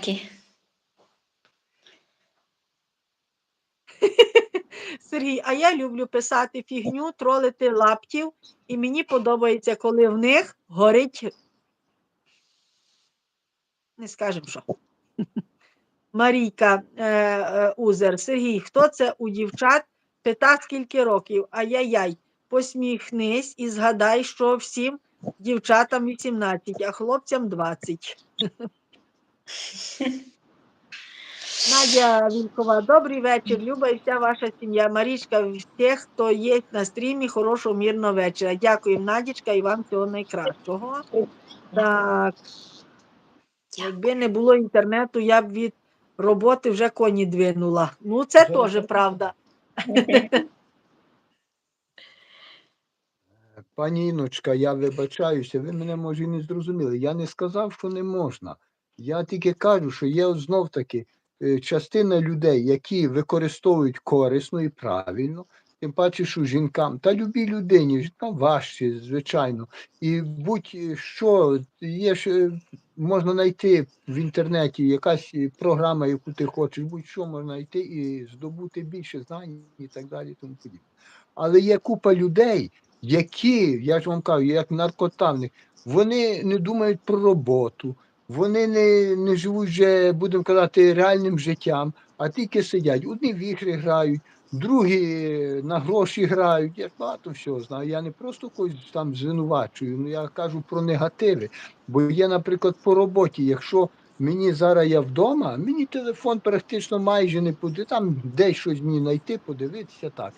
лайки. Сергій, а я люблю писати фігню, тролити лаптів, і мені подобається, коли в них горить. Не скажемо що. Марійка е, е, Узер. Сергій, хто це у дівчат? Пита скільки років? Ай-яй-яй. Посміхнись і згадай, що всім дівчатам 18, а хлопцям 20. Надя Вілкова, добрий вечір. Люба і вся ваша сім'я. Марічка, всіх, хто є на стрімі, хорошого, мирного вечора. Дякую, Надічка, і вам всього найкращого. Так. Якби не було інтернету, я б від роботи вже коні двинула. Ну, це теж правда. Пані Іночка, я вибачаюся, ви мене може і не зрозуміли. Я не сказав, що не можна. Я тільки кажу, що є знов таки е, частина людей, які використовують корисно і правильно, тим паче, що жінкам та любій людині, жінкам важче, звичайно. І будь-що є ж е, можна знайти в інтернеті якась е, програма, яку ти хочеш, будь-що можна знайти і здобути більше знань і так далі. Тому подібне. Але є купа людей, які, я ж вам кажу, як наркотавник, вони не думають про роботу, вони не, не живуть вже, будемо казати, реальним життям, а тільки сидять. Одні в ігри грають, другі на гроші грають. Я багато всього знаю. Я не просто когось там звинувачую, ну я кажу про негативи. Бо є, наприклад, по роботі, якщо мені зараз я вдома, мені телефон практично майже не буде, там десь щось мені знайти, подивитися так.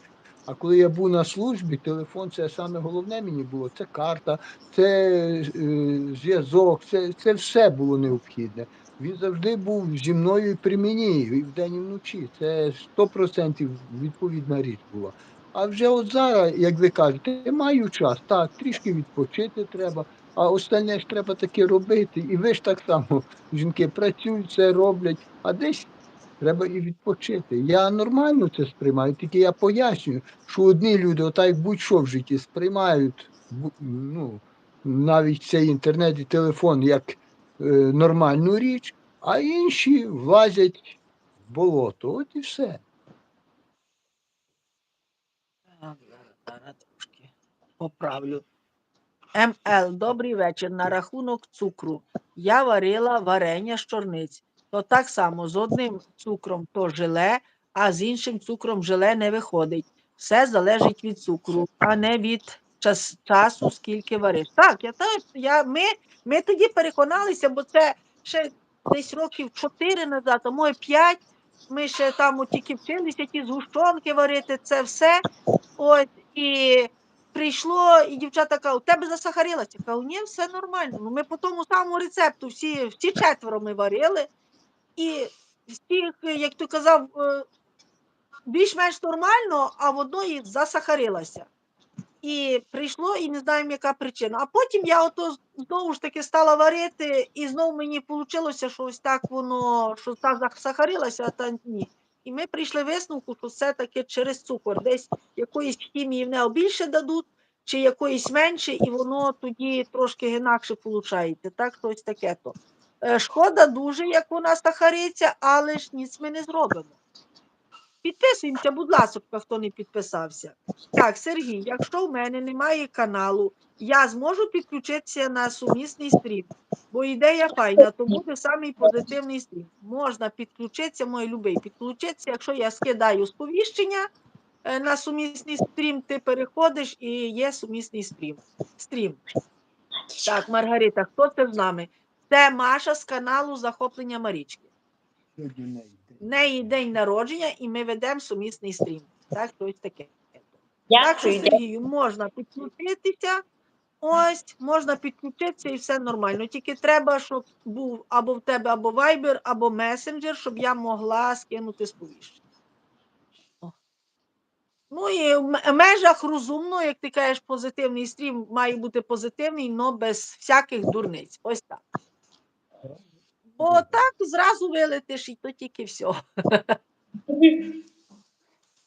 А коли я був на службі, телефон це саме головне мені було. Це карта, це е, зв'язок, це, це все було необхідне. Він завжди був зі мною і при мені, і вдень, і вночі. Це 100% відповідна річ була. А вже от зараз, як ви кажете, я маю час, так, трішки відпочити треба, а остальне ж треба таке робити. І ви ж так само, жінки працюють, це роблять, а десь треба і відпочити. Я нормально це сприймаю, тільки я пояснюю, що одні люди, отак будь-що в житті, сприймають ну, навіть цей інтернет і телефон як е, нормальну річ, а інші влазять в болото. От і все. Так, поправлю. МЛ, добрий вечір. На рахунок цукру. Я варила варення з чорниць. То так само з одним цукром то желе, а з іншим цукром желе не виходить. Все залежить від цукру, а не від час, часу, скільки вариш. Так, я теж, я, ми, ми тоді переконалися, бо це ще десь років 4 назад, а може 5. Ми ще там тільки вчилися ті згущенки варити, це все. Ось і прийшло, і дівчата кажуть, у тебе засахарилося. Я кажу, ні, все нормально. Ну, ми по тому самому рецепту всі, всі четверо ми варили. І всіх, як ти казав, е, більш-менш нормально, а в одної засахарилася. І прийшло, і не знаємо, яка причина. А потім я ото знову ж таки стала варити, і знову мені вийшло, що ось так воно, що та засахарилася, а та ні. І ми прийшли висновку, що все-таки через цукор. Десь якоїсь хімії в нього більше дадуть, чи якоїсь менше, і воно тоді трошки інакше виходить. Так, щось таке то. Е, Шкода дуже, як вона сахариться, але ж ніц ми не зробимо. Підписуємося, будь ласка, хто не підписався. Так, Сергій, якщо в мене немає каналу, я зможу підключитися на сумісний стрім, бо ідея файна, то буде самий позитивний стрім. Можна підключитися, мой любий, підключитися, якщо я скидаю сповіщення е, на сумісний стрім, ти переходиш і є сумісний стрім. стрім. Так, Маргарита, хто це з нами? Це Маша з каналу Захоплення Марічки. В неї день народження, і ми ведемо сумісний стрім. Так, щось таке. Так що. Сергію, можна підключитися. Ось, можна підключитися і все нормально. Тільки треба, щоб був або в тебе, або Viber, або месенджер, щоб я могла скинути сповіщення. Ну і в межах розумно, як ти кажеш, позитивний стрім має бути позитивний, але без всяких дурниць. Ось так. Бо так зразу вилетиш, і то тільки все.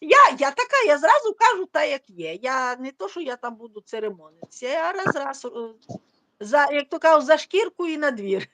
Я, я така, я зразу кажу так, як є. Я не то, що я там буду церемонитися, я раз раз е, за, як то кажуть, за шкірку і на двір.